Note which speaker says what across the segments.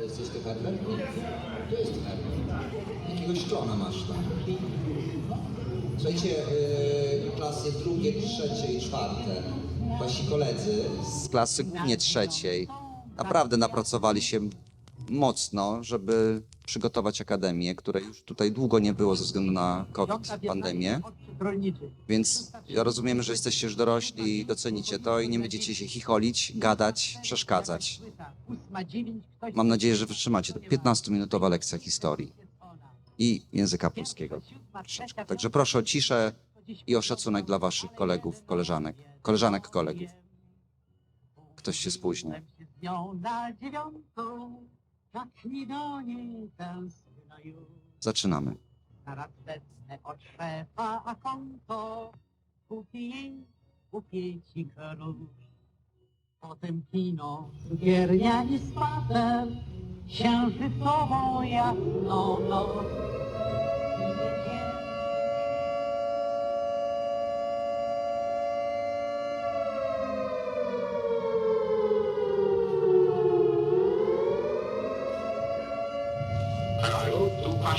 Speaker 1: To jesteś ty Herbert? To jest Herbert. Jakiegoś klona masz tam. Słuchajcie, yy, klasy drugie, trzecie i czwarte. Wasi koledzy z klasy nie trzeciej naprawdę napracowali się mocno, żeby przygotować akademię, której już tutaj długo nie było ze względu na COVID, pandemię. Więc rozumiem, że jesteście już dorośli i docenicie to i nie będziecie się chicholić, gadać, przeszkadzać. Mam nadzieję, że wytrzymacie. To 15-minutowa lekcja historii i języka polskiego. Troszeczkę. Także proszę o ciszę i o szacunek dla waszych kolegów, koleżanek, koleżanek, kolegów. Ktoś się
Speaker 2: już.
Speaker 1: Zaczynamy.
Speaker 2: Od szefa a konto, kupię jej bukiecik róż. Potem kino, cukiernia i spacer, księżycową jasną noc.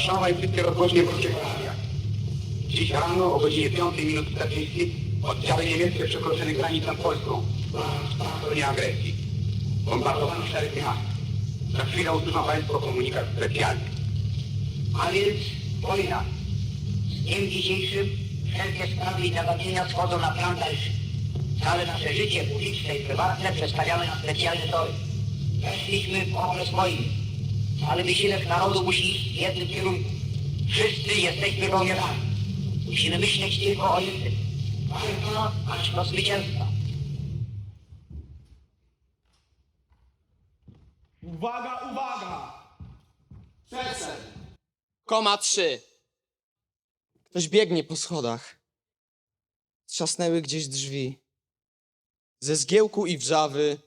Speaker 3: Warszawa i wszystkie rozgłośnie polskiego radia. Dziś rano o godzinie 5 minut 40 oddziały niemieckie przekroczyły granicę polską w stronie agresji. Bombardowano cztery miasta. Za chwilę usłyszą Państwo komunikat specjalny.
Speaker 4: A więc wojna. Z dniem dzisiejszym wszelkie sprawy i zagadnienia schodzą na plan dalszy. Całe nasze życie publiczne i prywatne przestawiamy na specjalne tory. Weszliśmy w okres wojny. Ale wysiłek narodu musi iść w jednym kierunku. Wszyscy jesteśmy żołnierzami. Musimy myśleć tylko o jednym. Walka aż do zwycięstwa.
Speaker 5: Uwaga, uwaga! Przestań!
Speaker 6: Koma trzy. Ktoś biegnie po schodach. Trzasnęły gdzieś drzwi. Ze zgiełku i wrzawy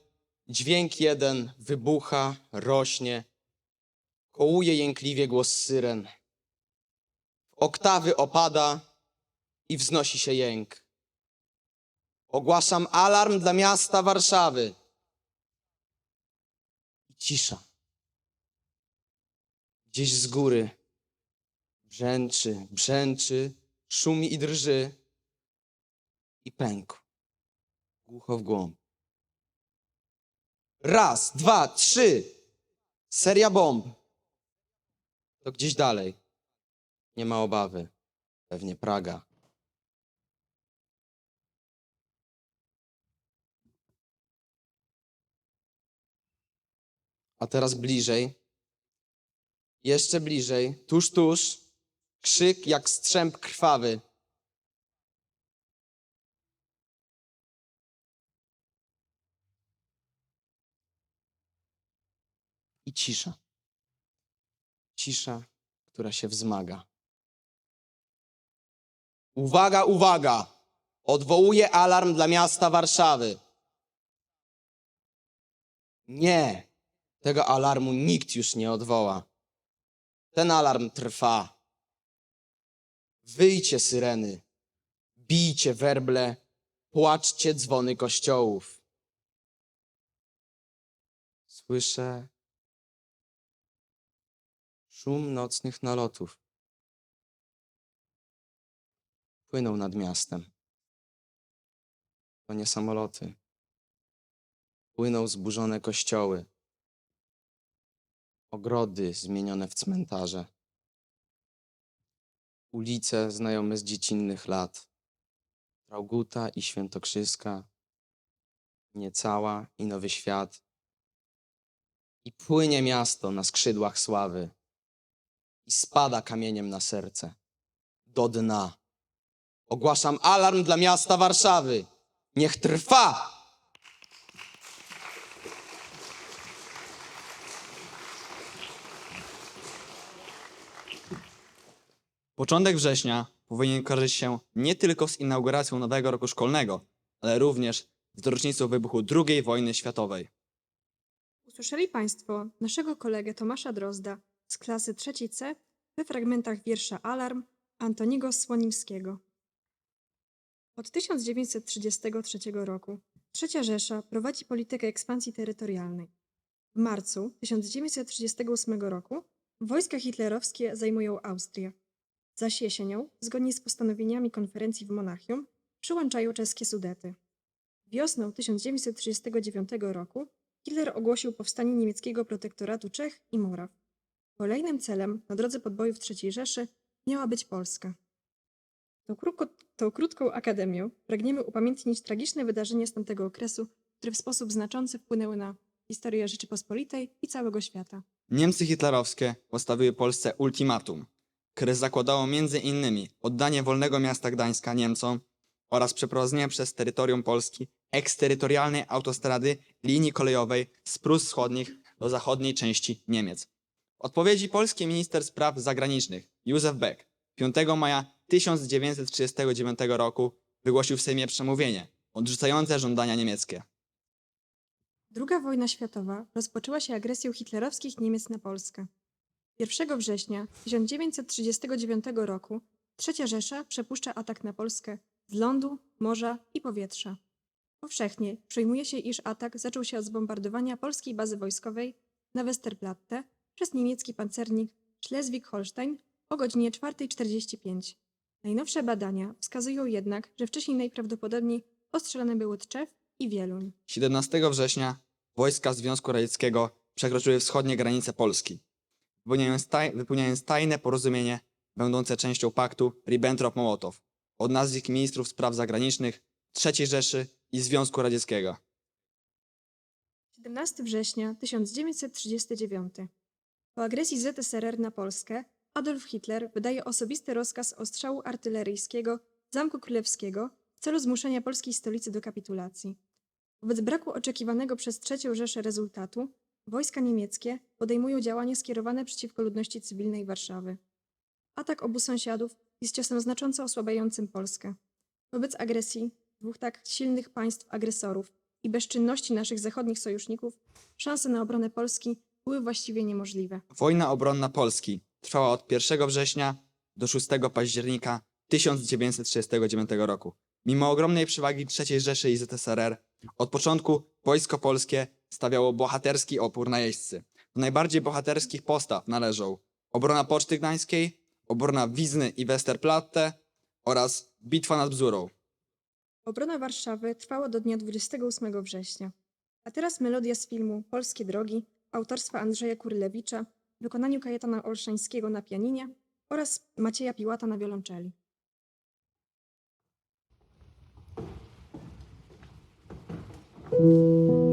Speaker 6: dźwięk jeden wybucha, rośnie. Kołuje jękliwie głos syren. W oktawy opada i wznosi się jęk. Ogłaszam alarm dla miasta Warszawy. Cisza. Gdzieś z góry brzęczy, brzęczy, szumi i drży i pękł. Głucho w głąb. Raz, dwa, trzy. Seria bomb. To gdzieś dalej. Nie ma obawy. Pewnie Praga. A teraz bliżej. Jeszcze bliżej, tuż, tuż, krzyk jak strzęp krwawy. I cisza. Cisza, która się wzmaga. Uwaga, uwaga! Odwołuję alarm dla miasta Warszawy. Nie, tego alarmu nikt już nie odwoła. Ten alarm trwa. Wyjcie syreny, bijcie werble, płaczcie dzwony kościołów. Słyszę szum nocnych nalotów. Płyną nad miastem. To nie samoloty. Płyną zburzone kościoły ogrody zmienione w cmentarze, ulice znajome z dziecinnych lat, Trauguta i Świętokrzyska, Niecała i Nowy Świat. I płynie miasto na skrzydłach sławy i spada kamieniem na serce, do dna. Ogłaszam alarm dla miasta Warszawy. Niech trwa!
Speaker 5: Początek września powinien kojarzyć się nie tylko z inauguracją nowego roku szkolnego, ale również z rocznicą wybuchu II wojny światowej.
Speaker 7: Usłyszeli Państwo naszego kolegę Tomasza Drozda z klasy trzeciej C we fragmentach wiersza Alarm Antoniego Słonimskiego. Od 1933 roku Trzecia Rzesza prowadzi politykę ekspansji terytorialnej. W marcu 1938 roku wojska hitlerowskie zajmują Austrię. Zaś jesienią, zgodnie z postanowieniami konferencji w Monachium, przyłączają czeskie Sudety. Wiosną 1939 roku Hitler ogłosił powstanie niemieckiego protektoratu Czech i Moraw. Kolejnym celem na drodze podbojów III Rzeszy miała być Polska. Tą, tą krótką akademią pragniemy upamiętnić tragiczne wydarzenia z tamtego okresu, które w sposób znaczący wpłynęły na historię Rzeczypospolitej i całego świata.
Speaker 5: Niemcy hitlerowskie postawiły Polsce ultimatum, które zakładało m.in. oddanie wolnego miasta Gdańska Niemcom oraz przeprowadzenie przez terytorium Polski eksterytorialnej autostrady linii kolejowej z Prus Wschodnich do zachodniej części Niemiec. Odpowiedzi polski minister spraw zagranicznych Józef Beck 5 maja 1939 roku wygłosił w Sejmie przemówienie odrzucające żądania niemieckie.
Speaker 7: Druga wojna światowa rozpoczęła się agresją hitlerowskich Niemiec na Polskę. 1 września 1939 roku Trzecia Rzesza przepuszcza atak na Polskę z lądu, morza i powietrza. Powszechnie przyjmuje się, iż atak zaczął się od zbombardowania polskiej bazy wojskowej na Westerplatte przez niemiecki pancernik Schleswig-Holstein o godzinie 4.45. Najnowsze badania wskazują jednak, że wcześniej najprawdopodobniej ostrzelane były Tczew i Wieluń.
Speaker 5: 17 września wojska Związku Radzieckiego przekroczyły wschodnie granice Polski, wypełniając, taj, wypełniając tajne porozumienie będące częścią paktu Ribbentrop-Mołotow od nazwisk ministrów spraw zagranicznych III Rzeszy i Związku Radzieckiego.
Speaker 7: 17 września 1939. Po agresji ZSRR na Polskę Adolf Hitler wydaje osobisty rozkaz ostrzału artyleryjskiego Zamku Królewskiego w celu zmuszenia polskiej stolicy do kapitulacji. Wobec braku oczekiwanego przez III Rzeszę rezultatu, wojska niemieckie podejmują działania skierowane przeciwko ludności cywilnej Warszawy. Atak obu sąsiadów jest ciosem znacząco osłabiającym Polskę. Wobec agresji dwóch tak silnych państw agresorów i bezczynności naszych zachodnich sojuszników, szanse na obronę Polski były właściwie niemożliwe.
Speaker 5: Wojna obronna Polski trwała od 1 września do 6 października 1939 roku. Mimo ogromnej przewagi III Rzeszy i ZSRR, od początku wojsko polskie stawiało bohaterski opór najeźdźcy. Do najbardziej bohaterskich postaw należą obrona Poczty Gdańskiej, obrona Wizny i Westerplatte oraz bitwa nad Bzurą.
Speaker 7: Obrona Warszawy trwała do dnia 28 września. A teraz melodia z filmu Polskie drogi autorstwa Andrzeja Kurylewicza, w wykonaniu Kajetana Olszańskiego na pianinie oraz Macieja Piłata na wiolonczeli. Thank you.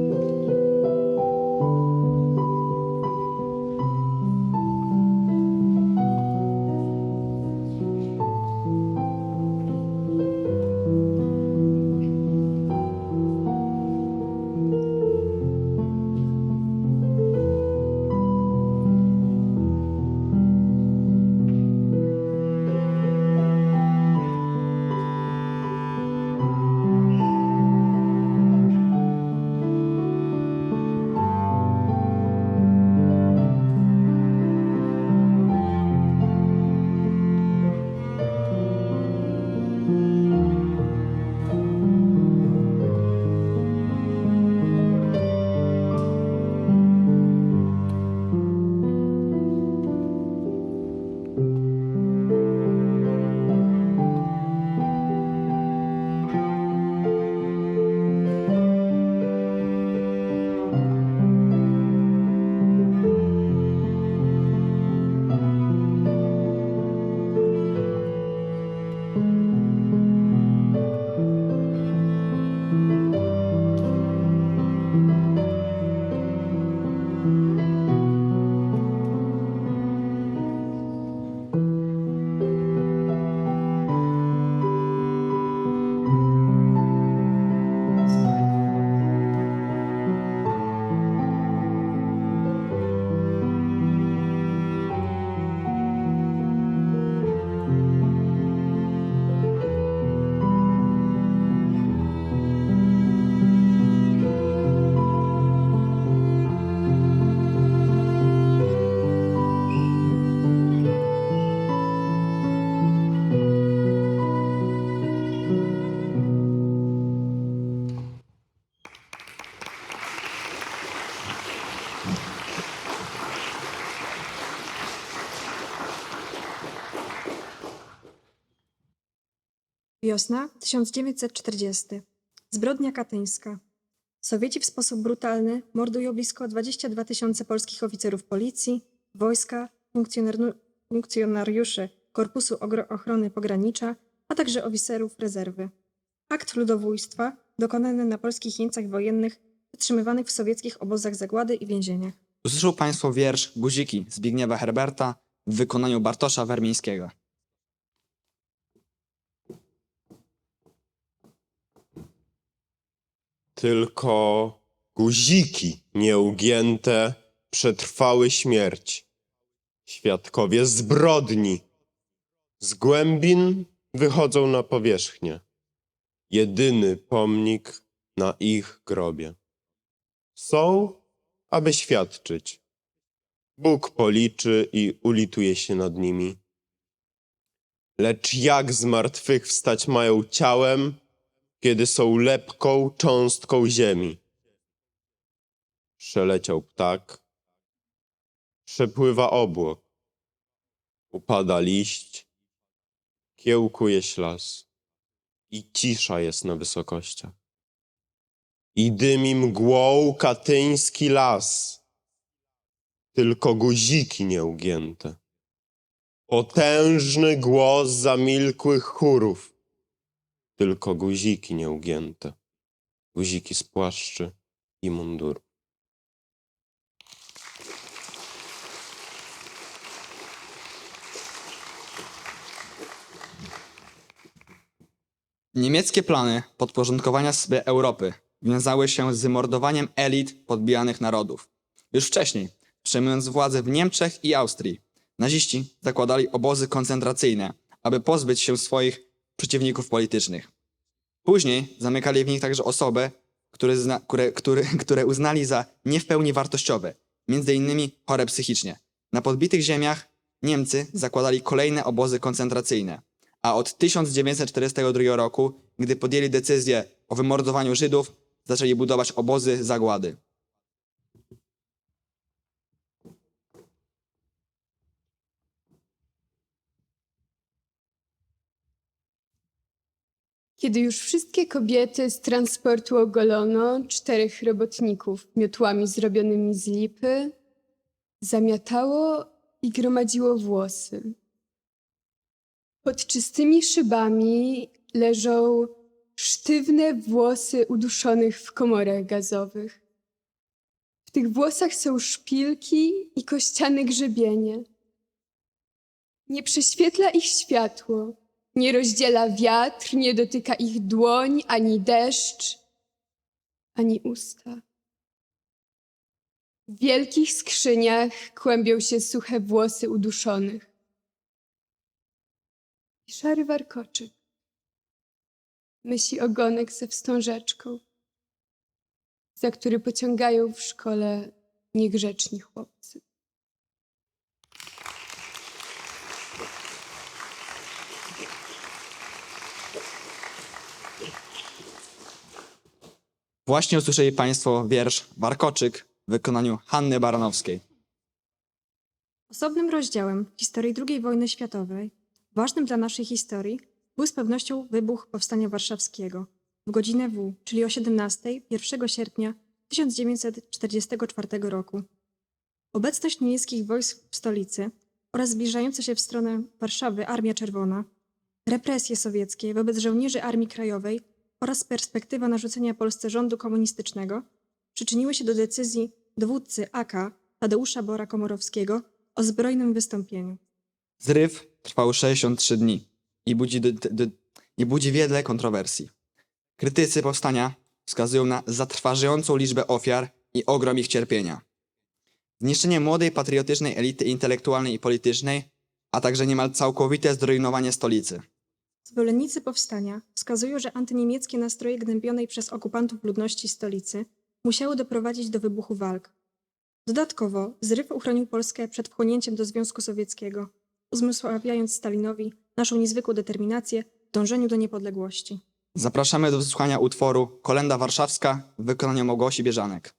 Speaker 7: Wiosna 1940. Zbrodnia katyńska. Sowieci w sposób brutalny mordują blisko 22 tysiące polskich oficerów policji, wojska, funkcjonariuszy Korpusu Ochrony Pogranicza, a także oficerów rezerwy. Akt ludobójstwa dokonany na polskich jeńcach wojennych przetrzymywanych w sowieckich obozach zagłady i więzieniach.
Speaker 5: Usłyszą Państwo wiersz Guziki Zbigniewa Herberta w wykonaniu Bartosza Wermińskiego.
Speaker 8: Tylko guziki nieugięte przetrwały śmierć. Świadkowie zbrodni z głębin wychodzą na powierzchnię. Jedyny pomnik na ich grobie. Są, aby świadczyć. Bóg policzy i ulituje się nad nimi. Lecz jak z martwych wstać mają ciałem, kiedy są lepką cząstką ziemi. Przeleciał ptak, przepływa obłok, upada liść, kiełkuje ślas i cisza jest na wysokościach. I dymi mgłą katyński las, tylko guziki nieugięte. Potężny głos zamilkłych chórów tylko guziki nieugięte, guziki z płaszczy i munduru.
Speaker 5: Niemieckie plany podporządkowania sobie Europy wiązały się z mordowaniem elit podbijanych narodów. Już wcześniej, przejmując władzę w Niemczech i Austrii, naziści zakładali obozy koncentracyjne, aby pozbyć się swoich przeciwników politycznych. Później zamykali w nich także osoby, które, zna, które, które, które uznali za nie w pełni wartościowe, między innymi chore psychicznie. Na podbitych ziemiach Niemcy zakładali kolejne obozy koncentracyjne, a od 1942 roku, gdy podjęli decyzję o wymordowaniu Żydów, zaczęli budować obozy zagłady.
Speaker 9: Kiedy już wszystkie kobiety z transportu ogolono, czterech robotników miotłami zrobionymi z lipy zamiatało i gromadziło włosy. Pod czystymi szybami leżą sztywne włosy uduszonych w komorach gazowych. W tych włosach są szpilki i kościane grzebienie. Nie prześwietla ich światło, nie rozdziela wiatr, nie dotyka ich dłoń, ani deszcz, ani usta. W wielkich skrzyniach kłębią się suche włosy uduszonych. I szary warkoczyk myśli ogonek ze wstążeczką, za który pociągają w szkole niegrzeczni chłopcy.
Speaker 5: Właśnie usłyszeli Państwo wiersz Warkoczyk w wykonaniu Hanny Baranowskiej.
Speaker 7: Osobnym rozdziałem historii II wojny światowej, ważnym dla naszej historii, był z pewnością wybuch Powstania Warszawskiego w godzinę W, czyli o 17 1 sierpnia 1944 roku. Obecność niemieckich wojsk w stolicy oraz zbliżająca się w stronę Warszawy Armia Czerwona, represje sowieckie wobec żołnierzy Armii Krajowej oraz perspektywa narzucenia Polsce rządu komunistycznego przyczyniły się do decyzji dowódcy AK Tadeusza Bora Komorowskiego o zbrojnym wystąpieniu.
Speaker 5: Zryw trwał 63 dni i budzi, d- d- i budzi wiele kontrowersji. Krytycy powstania wskazują na zatrważającą liczbę ofiar i ogrom ich cierpienia. Zniszczenie młodej patriotycznej elity intelektualnej i politycznej, a także niemal całkowite zrujnowanie stolicy.
Speaker 7: Zwolennicy powstania wskazują, że antyniemieckie nastroje gnębionej przez okupantów ludności stolicy musiały doprowadzić do wybuchu walk. Dodatkowo zryw uchronił Polskę przed wchłonięciem do Związku Sowieckiego, uzmysławiając Stalinowi naszą niezwykłą determinację w dążeniu do niepodległości.
Speaker 5: Zapraszamy do wysłuchania utworu Kolenda Warszawska w wykonaniu Małgosi Bieżanek.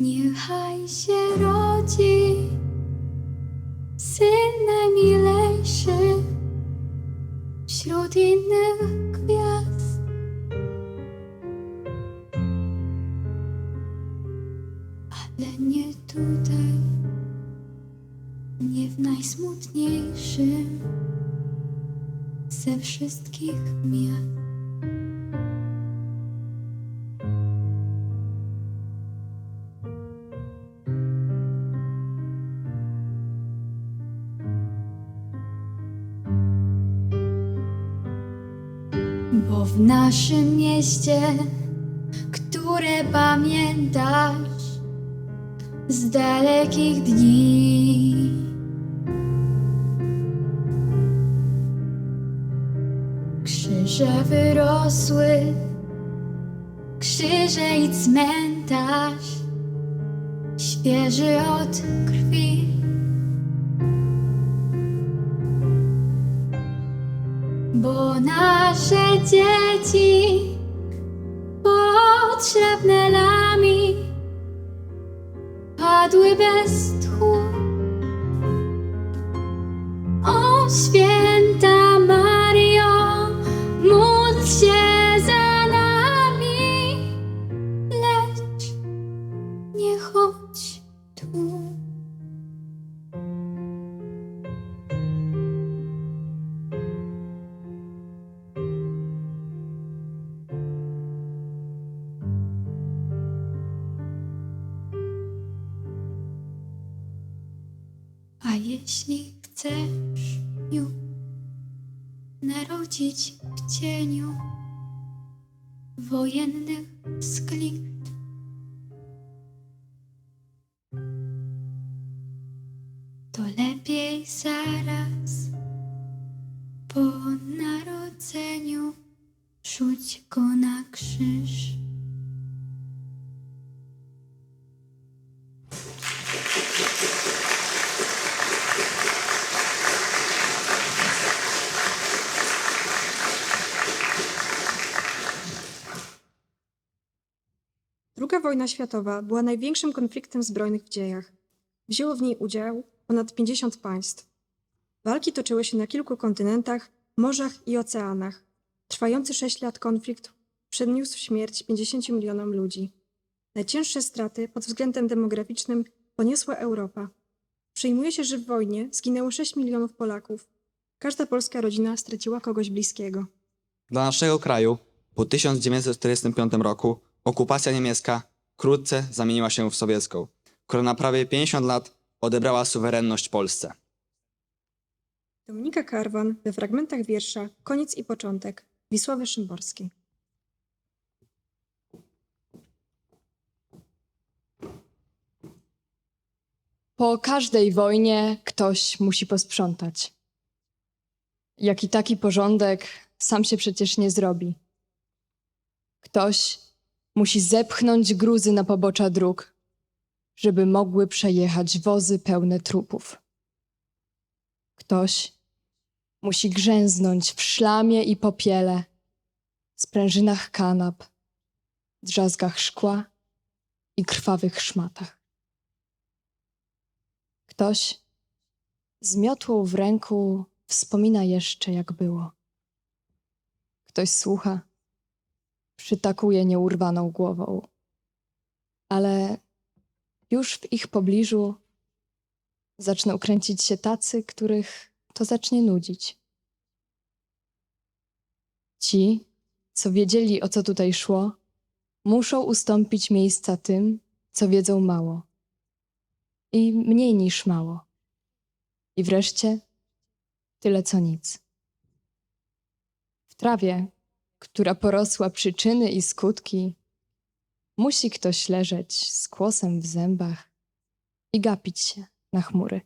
Speaker 10: Niechaj się rodzi syn najmilejszy wśród innych mieście, które pamiętasz z dalekich dni, krzyże wyrosły, krzyże i cmentarz, świeży od krwi. Bo nasze dzieci pod szrapnelami padły bez A jeśli chcesz ją narodzić w cieniu wojennych sklicht, to lepiej zaraz
Speaker 7: światowa była największym konfliktem zbrojnych w dziejach. Wzięło w niej udział ponad 50 państw. Walki toczyły się na kilku kontynentach, morzach i oceanach. Trwający 6 lat konflikt przyniósł śmierć 50 milionom ludzi. Najcięższe straty pod względem demograficznym poniosła Europa. Przyjmuje się, że w wojnie zginęło 6 milionów Polaków. Każda polska rodzina straciła kogoś bliskiego.
Speaker 5: Dla naszego kraju po 1945 roku okupacja niemiecka wkrótce zamieniła się w sowiecką, która na prawie 50 lat odebrała suwerenność Polsce.
Speaker 7: Dominika Karwan we fragmentach wiersza Koniec i początek Wisławy Szymborskiej.
Speaker 11: Po każdej wojnie ktoś musi posprzątać. Jak i taki porządek sam się przecież nie zrobi. Ktoś musi zepchnąć gruzy na pobocza dróg, żeby mogły przejechać wozy pełne trupów. Ktoś musi grzęznąć w szlamie i popiele, sprężynach kanap, drzazgach szkła i krwawych szmatach. Ktoś z miotłą w ręku wspomina jeszcze, jak było. Ktoś słucha, przytakuje nieurwaną głową. Ale już w ich pobliżu zaczną kręcić się tacy, których to zacznie nudzić. Ci, co wiedzieli, o co tutaj szło, muszą ustąpić miejsca tym, co wiedzą mało i mniej niż mało. I wreszcie tyle co nic. W trawie, która porosła przyczyny i skutki, musi ktoś leżeć z kłosem w zębach i gapić się na chmury.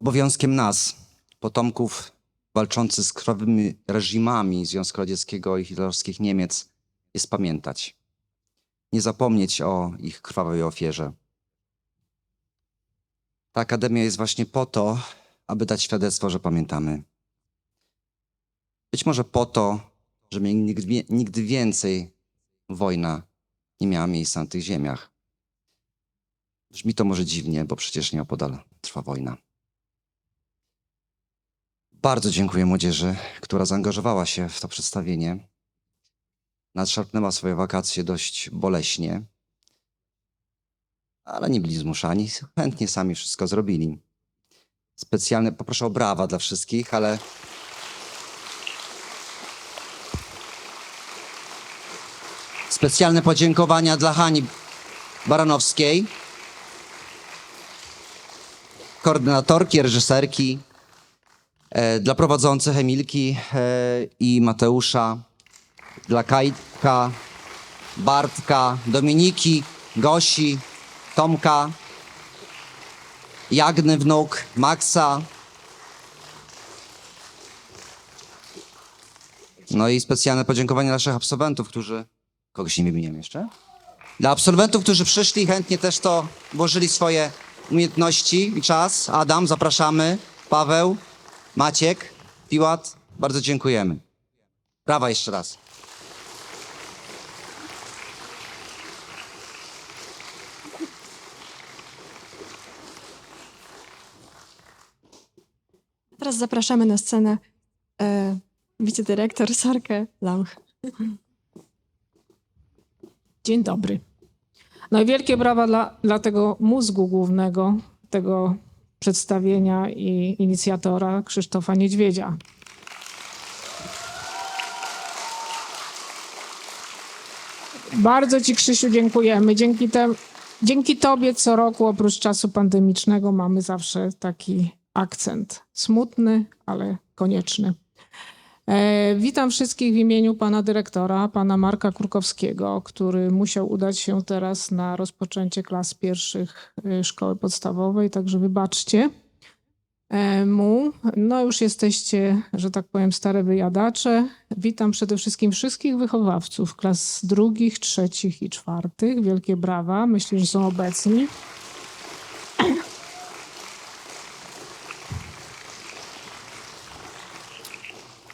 Speaker 1: Obowiązkiem nas, potomków walczących z krwawymi reżimami Związku Radzieckiego i hitlerowskich Niemiec, jest pamiętać. Nie zapomnieć o ich krwawej ofierze. Ta akademia jest właśnie po to, aby dać świadectwo, że pamiętamy. Być może po to, żeby nigdy, nigdy więcej wojna nie miała miejsca na tych ziemiach. Brzmi to może dziwnie, bo przecież nieopodal trwa wojna. Bardzo dziękuję młodzieży, która zaangażowała się w to przedstawienie. Nadszarpnęła swoje wakacje dość boleśnie, ale nie byli zmuszani, chętnie sami wszystko zrobili. Specjalne, poproszę o brawa dla wszystkich, ale specjalne podziękowania dla Hani Baranowskiej, koordynatorki, reżyserki, e, dla prowadzących Emilki e, i Mateusza, dla Kajtka, Bartka, Dominiki, Gosi, Tomka, Jagny wnuk, Maxa. No i specjalne podziękowanie naszych absolwentów, którzy... Kogoś nie wymieniam jeszcze? Dla absolwentów, którzy przyszli chętnie też to włożyli swoje umiejętności i czas. Adam, zapraszamy. Paweł, Maciek, Piłat, bardzo dziękujemy. Brawa jeszcze raz.
Speaker 7: Zapraszamy na scenę e, wicedyrektor Sarkę Lamch.
Speaker 12: Dzień dobry. No i wielkie brawa dla, dla tego mózgu głównego tego przedstawienia i inicjatora Krzysztofa Niedźwiedzia. Bardzo Ci, Krzysiu, dziękujemy. Dzięki, te, dzięki Tobie co roku, oprócz czasu pandemicznego, mamy zawsze taki akcent. Smutny, ale konieczny. E, witam wszystkich w imieniu pana dyrektora, pana Marka Kurkowskiego, który musiał udać się teraz na rozpoczęcie klas pierwszych e, szkoły podstawowej, także wybaczcie e, mu. No już jesteście, że tak powiem, stare wyjadacze. Witam przede wszystkim wszystkich wychowawców klas drugich, trzecich i czwartych. Wielkie brawa, myślę, że są obecni.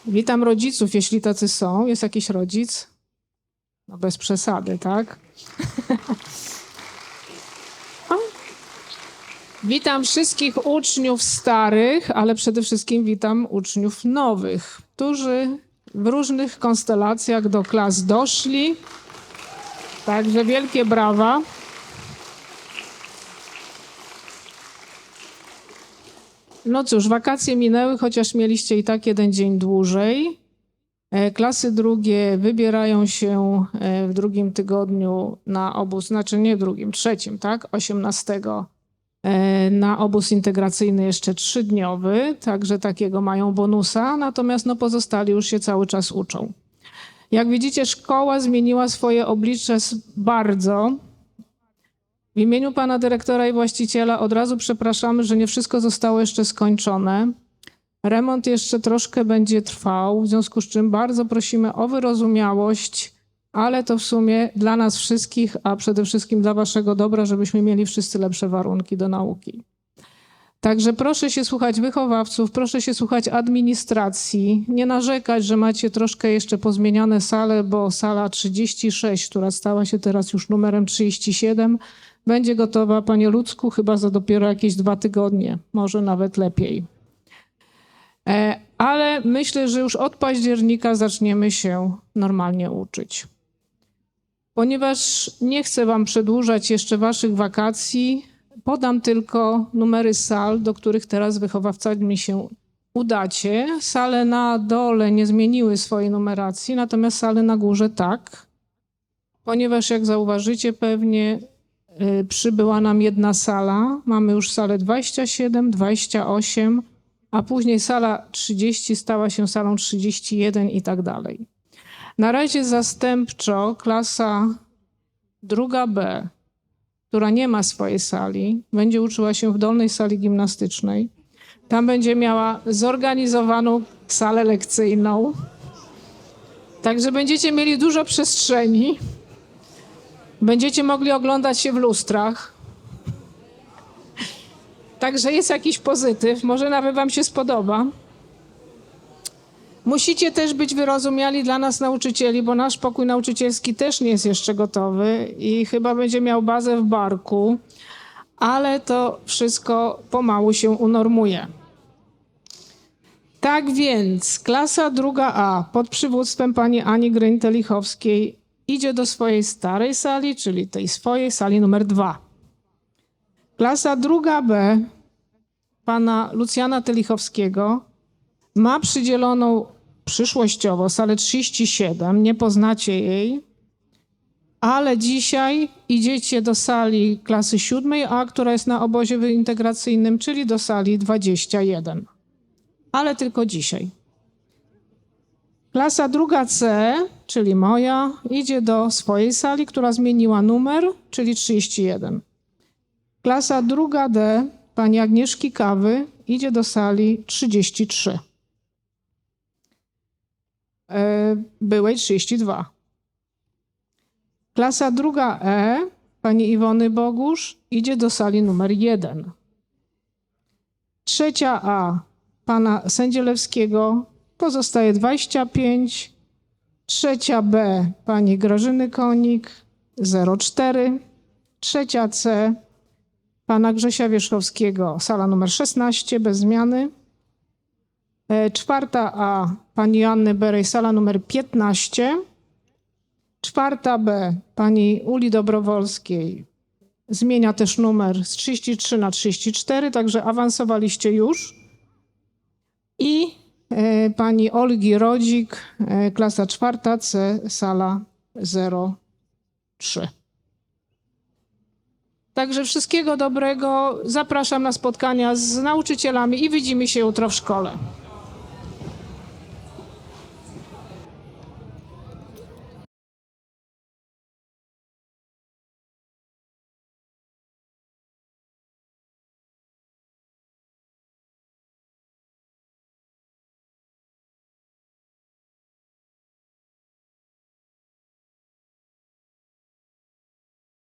Speaker 12: Witam rodziców, jeśli tacy są. Jest jakiś rodzic? No bez przesady, tak? Witam wszystkich uczniów starych, ale przede wszystkim witam uczniów nowych, którzy w różnych konstelacjach do klas doszli. Także wielkie brawa. No cóż, wakacje minęły, chociaż mieliście i tak jeden dzień dłużej. E, Klasy drugie wybierają się e, w drugim tygodniu na obóz, znaczy nie drugim, trzecim, tak? 18 e, na obóz integracyjny jeszcze trzydniowy, także takiego mają bonusa, natomiast no pozostali już się cały czas uczą. Jak widzicie, szkoła zmieniła swoje oblicze bardzo. W imieniu pana dyrektora i właściciela od razu przepraszamy, że nie wszystko zostało jeszcze skończone. Remont jeszcze troszkę będzie trwał, w związku z czym bardzo prosimy o wyrozumiałość, ale to w sumie dla nas wszystkich, a przede wszystkim dla waszego dobra, żebyśmy mieli wszyscy lepsze warunki do nauki. Także proszę się słuchać wychowawców, proszę się słuchać administracji, nie narzekać, że macie troszkę jeszcze pozmieniane sale, bo sala 36, która stała się teraz już numerem 37, będzie gotowa, panie Ludzku, chyba za dopiero jakieś dwa tygodnie, może nawet lepiej. E, Ale myślę, że już od października zaczniemy się normalnie uczyć. Ponieważ nie chcę Wam przedłużać jeszcze Waszych wakacji, podam tylko numery sal, do których teraz wychowawcami się udacie. Sale na dole nie zmieniły swojej numeracji, natomiast sale na górze tak. Ponieważ jak zauważycie pewnie przybyła nam jedna sala. Mamy już salę 27, 28, a później sala 30 stała się salą 31 i tak dalej. Na razie zastępczo klasa druga B, która nie ma swojej sali, będzie uczyła się w dolnej sali gimnastycznej. Tam będzie miała zorganizowaną salę lekcyjną. Także będziecie mieli dużo przestrzeni. Będziecie mogli oglądać się w lustrach. Także jest jakiś pozytyw, może nawet Wam się spodoba. Musicie też być wyrozumiali dla nas, nauczycieli, bo nasz pokój nauczycielski też nie jest jeszcze gotowy i chyba będzie miał bazę w barku, ale to wszystko pomału się unormuje. Tak więc klasa druga A pod przywództwem pani Ani Gryn-Telichowskiej idzie do swojej starej sali, czyli tej swojej sali numer dwa. Klasa druga B pana Lucjana Telichowskiego ma przydzieloną przyszłościowo salę 37, nie poznacie jej, ale dzisiaj idziecie do sali klasy siódmej A, która jest na obozie integracyjnym, czyli do sali 21. Ale tylko dzisiaj. Klasa druga C, czyli moja, idzie do swojej sali, która zmieniła numer, czyli 31. Klasa druga D pani Agnieszki Kawy idzie do sali 33. E, Byłej 32. Klasa druga E pani Iwony Bogusz idzie do sali numer 1. Trzecia A pana Sędzielewskiego pozostaje 25. Trzecia B pani Grażyny Konik 04. Trzecia C pana Grzesia Wierzchowskiego, sala numer 16, bez zmiany. E, Czwarta A, pani Joanny Berej, sala numer 15. Czwarta B, pani Uli Dobrowolskiej, zmienia też numer z 33 na 34, także awansowaliście już. I pani Olgi Rodzik, e, klasa czwarta C, sala 03. Także wszystkiego dobrego. Zapraszam na spotkania z nauczycielami i widzimy się jutro w szkole.